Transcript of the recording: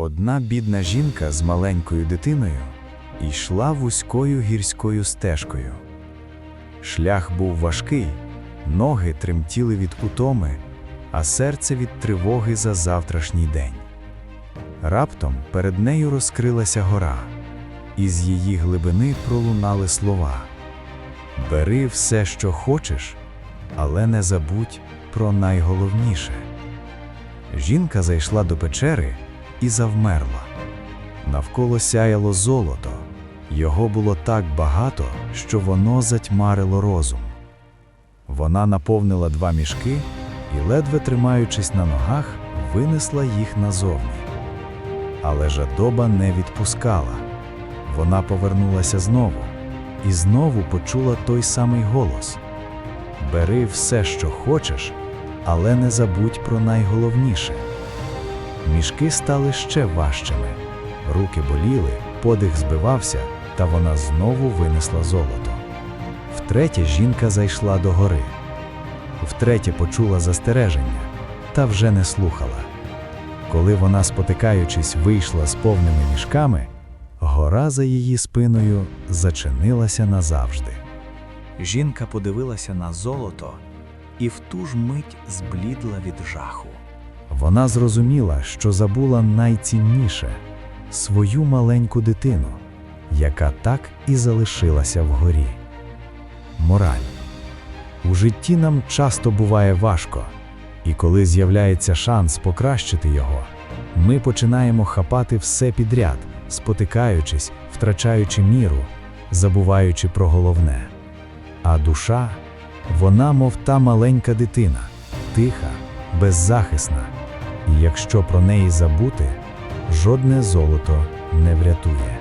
Одна бідна жінка з маленькою дитиною йшла вузькою гірською стежкою. Шлях був важкий, ноги тремтіли від утоми, а серце від тривоги за завтрашній день. Раптом перед нею розкрилася гора, і з її глибини пролунали слова: Бери все, що хочеш, але не забудь про найголовніше. Жінка зайшла до печери і завмерла. Навколо сяяло золото, його було так багато, що воно затьмарило розум. Вона наповнила два мішки і, ледве тримаючись на ногах, винесла їх назовні. Але жадоба не відпускала. Вона повернулася знову і знову почула той самий голос: Бери все, що хочеш, але не забудь про найголовніше. Мішки стали ще важчими. Руки боліли, подих збивався, та вона знову винесла золото. Втретє жінка зайшла до гори. Втретє почула застереження, та вже не слухала. Коли вона, спотикаючись, вийшла з повними мішками, гора за її спиною зачинилася назавжди. Жінка подивилася на золото і в ту ж мить зблідла від жаху. Вона зрозуміла, що забула найцінніше свою маленьку дитину, яка так і залишилася вгорі. Мораль. У житті нам часто буває важко, і коли з'являється шанс покращити його, ми починаємо хапати все підряд, спотикаючись, втрачаючи міру, забуваючи про головне. А душа, вона, мов та маленька дитина, тиха, беззахисна, і якщо про неї забути, жодне золото не врятує.